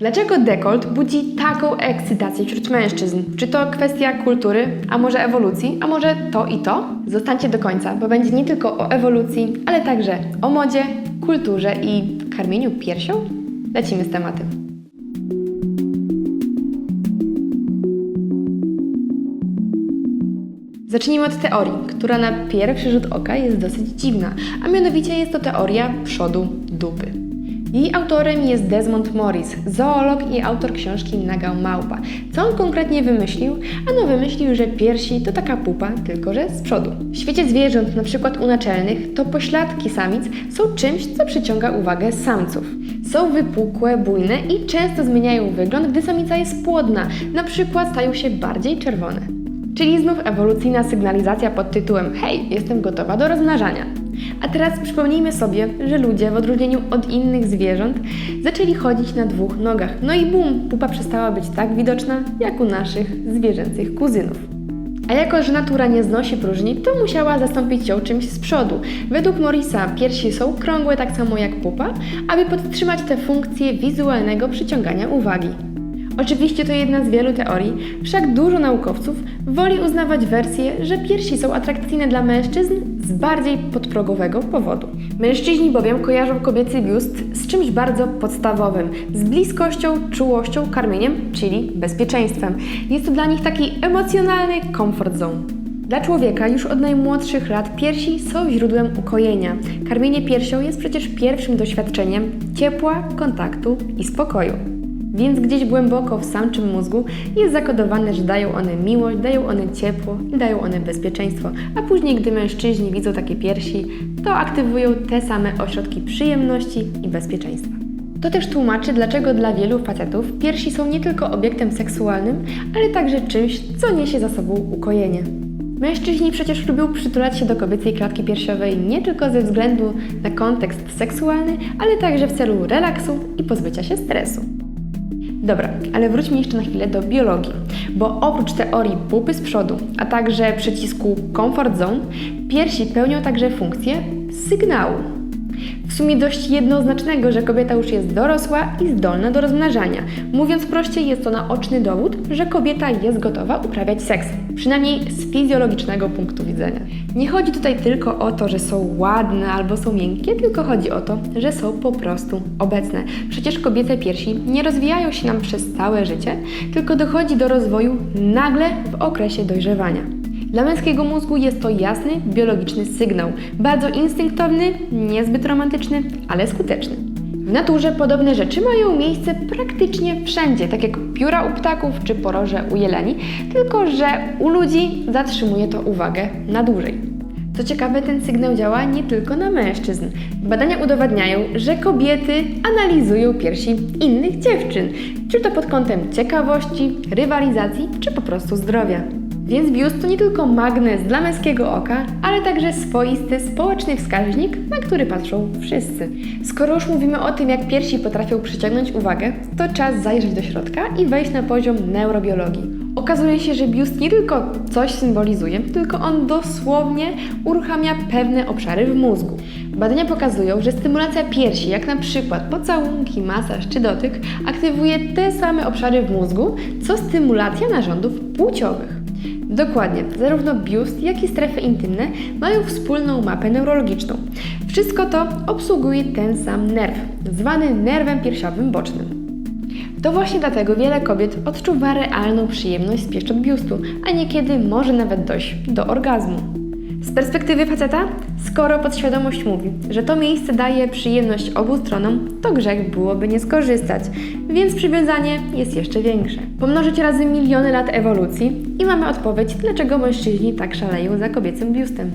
Dlaczego dekolt budzi taką ekscytację wśród mężczyzn? Czy to kwestia kultury, a może ewolucji, a może to i to? Zostańcie do końca, bo będzie nie tylko o ewolucji, ale także o modzie, kulturze i karmieniu piersią? Lecimy z tematem. Zacznijmy od teorii, która na pierwszy rzut oka jest dosyć dziwna, a mianowicie jest to teoria przodu dupy. Jej autorem jest Desmond Morris, zoolog i autor książki Naga Małpa. Co on konkretnie wymyślił? Ano wymyślił, że piersi to taka pupa, tylko że z przodu. W świecie zwierząt, przykład u naczelnych, to pośladki samic są czymś, co przyciąga uwagę samców. Są wypukłe, bujne i często zmieniają wygląd, gdy samica jest płodna, na przykład stają się bardziej czerwone. Czyli znów ewolucyjna sygnalizacja pod tytułem Hej, jestem gotowa do rozmnażania. A teraz przypomnijmy sobie, że ludzie w odróżnieniu od innych zwierząt zaczęli chodzić na dwóch nogach. No i bum, pupa przestała być tak widoczna jak u naszych zwierzęcych kuzynów. A jako, że natura nie znosi próżni, to musiała zastąpić ją czymś z przodu. Według Morisa piersi są krągłe tak samo jak pupa, aby podtrzymać tę funkcję wizualnego przyciągania uwagi. Oczywiście to jedna z wielu teorii, wszak dużo naukowców woli uznawać wersję, że piersi są atrakcyjne dla mężczyzn z bardziej podprogowego powodu. Mężczyźni bowiem kojarzą kobiecy biust z czymś bardzo podstawowym, z bliskością, czułością, karmieniem, czyli bezpieczeństwem. Jest to dla nich taki emocjonalny comfort zone. Dla człowieka już od najmłodszych lat piersi są źródłem ukojenia. Karmienie piersią jest przecież pierwszym doświadczeniem ciepła, kontaktu i spokoju. Więc gdzieś głęboko w samczym mózgu jest zakodowane, że dają one miłość, dają one ciepło i dają one bezpieczeństwo. A później, gdy mężczyźni widzą takie piersi, to aktywują te same ośrodki przyjemności i bezpieczeństwa. To też tłumaczy, dlaczego dla wielu facetów piersi są nie tylko obiektem seksualnym, ale także czymś, co niesie za sobą ukojenie. Mężczyźni przecież lubią przytulać się do kobiecej klatki piersiowej nie tylko ze względu na kontekst seksualny, ale także w celu relaksu i pozbycia się stresu. Dobra, ale wróćmy jeszcze na chwilę do biologii, bo oprócz teorii pupy z przodu, a także przycisku Comfort Zone, piersi pełnią także funkcję sygnału. W sumie dość jednoznacznego, że kobieta już jest dorosła i zdolna do rozmnażania. Mówiąc prościej, jest to naoczny dowód, że kobieta jest gotowa uprawiać seks, przynajmniej z fizjologicznego punktu widzenia. Nie chodzi tutaj tylko o to, że są ładne albo są miękkie, tylko chodzi o to, że są po prostu obecne. Przecież kobiece piersi nie rozwijają się nam przez całe życie, tylko dochodzi do rozwoju nagle w okresie dojrzewania. Dla męskiego mózgu jest to jasny, biologiczny sygnał, bardzo instynktowny, niezbyt romantyczny, ale skuteczny. W naturze podobne rzeczy mają miejsce praktycznie wszędzie, tak jak pióra u ptaków czy poroże u jeleni, tylko że u ludzi zatrzymuje to uwagę na dłużej. Co ciekawe, ten sygnał działa nie tylko na mężczyzn. Badania udowadniają, że kobiety analizują piersi innych dziewczyn, czy to pod kątem ciekawości, rywalizacji, czy po prostu zdrowia. Więc biust to nie tylko magnes dla męskiego oka, ale także swoisty społeczny wskaźnik, na który patrzą wszyscy. Skoro już mówimy o tym, jak piersi potrafią przyciągnąć uwagę, to czas zajrzeć do środka i wejść na poziom neurobiologii. Okazuje się, że biust nie tylko coś symbolizuje, tylko on dosłownie uruchamia pewne obszary w mózgu. Badania pokazują, że stymulacja piersi, jak na przykład pocałunki, masaż czy dotyk, aktywuje te same obszary w mózgu, co stymulacja narządów płciowych. Dokładnie, zarówno biust, jak i strefy intymne mają wspólną mapę neurologiczną. Wszystko to obsługuje ten sam nerw, zwany nerwem piersiowym bocznym. To właśnie dlatego wiele kobiet odczuwa realną przyjemność z pieszczot biustu, a niekiedy może nawet dojść do orgazmu. Z perspektywy faceta, skoro podświadomość mówi, że to miejsce daje przyjemność obu stronom, to grzech byłoby nie skorzystać, więc przywiązanie jest jeszcze większe. Pomnożyć razy miliony lat ewolucji i mamy odpowiedź, dlaczego mężczyźni tak szaleją za kobiecym biustem.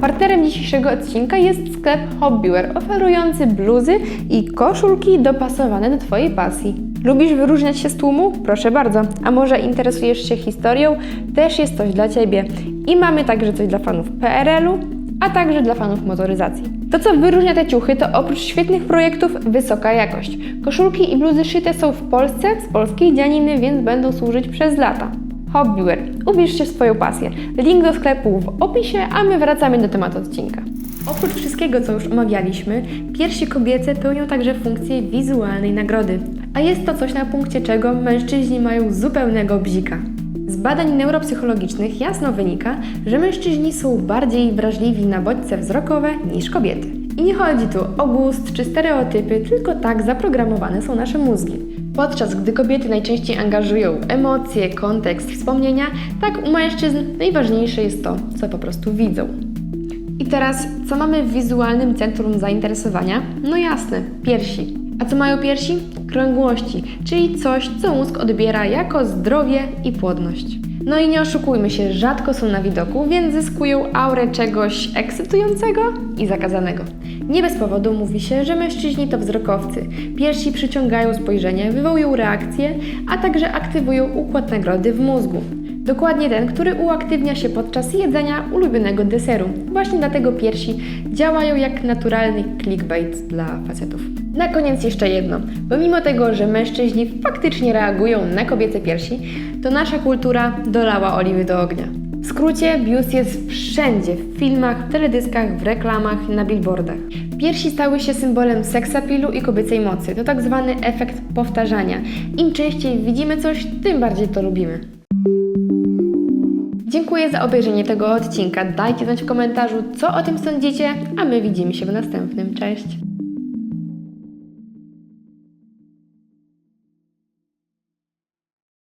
Partnerem dzisiejszego odcinka jest sklep Hobbywear, oferujący bluzy i koszulki dopasowane do Twojej pasji. Lubisz wyróżniać się z tłumu? Proszę bardzo. A może interesujesz się historią? Też jest coś dla Ciebie. I mamy także coś dla fanów PRL-u, a także dla fanów motoryzacji. To, co wyróżnia te ciuchy, to oprócz świetnych projektów wysoka jakość. Koszulki i bluzy szyte są w Polsce z polskiej dzianiny, więc będą służyć przez lata. Hobbywear. Ubierz się w swoją pasję. Link do sklepu w opisie, a my wracamy do tematu odcinka. Oprócz wszystkiego, co już omawialiśmy, piersi kobiece pełnią także funkcję wizualnej nagrody. A jest to coś na punkcie czego mężczyźni mają zupełnego bzika. Z badań neuropsychologicznych jasno wynika, że mężczyźni są bardziej wrażliwi na bodźce wzrokowe niż kobiety. I nie chodzi tu o gust czy stereotypy, tylko tak zaprogramowane są nasze mózgi. Podczas gdy kobiety najczęściej angażują emocje, kontekst, wspomnienia, tak u mężczyzn najważniejsze jest to, co po prostu widzą. I teraz, co mamy w wizualnym centrum zainteresowania? No jasne, piersi. A co mają piersi? Krągłości, czyli coś, co mózg odbiera jako zdrowie i płodność. No i nie oszukujmy się, rzadko są na widoku, więc zyskują aurę czegoś ekscytującego i zakazanego. Nie bez powodu mówi się, że mężczyźni to wzrokowcy. Piersi przyciągają spojrzenie, wywołują reakcje, a także aktywują układ nagrody w mózgu. Dokładnie ten, który uaktywnia się podczas jedzenia ulubionego deseru. Właśnie dlatego piersi działają jak naturalny clickbait dla facetów. Na koniec jeszcze jedno. Pomimo tego, że mężczyźni faktycznie reagują na kobiece piersi, to nasza kultura dolała oliwy do ognia. W skrócie, biust jest wszędzie, w filmach, w teledyskach, w reklamach, na billboardach. Piersi stały się symbolem seksapilu i kobiecej mocy. To tak zwany efekt powtarzania. Im częściej widzimy coś, tym bardziej to lubimy. Dziękuję za obejrzenie tego odcinka. Dajcie znać w komentarzu, co o tym sądzicie, a my widzimy się w następnym. Cześć!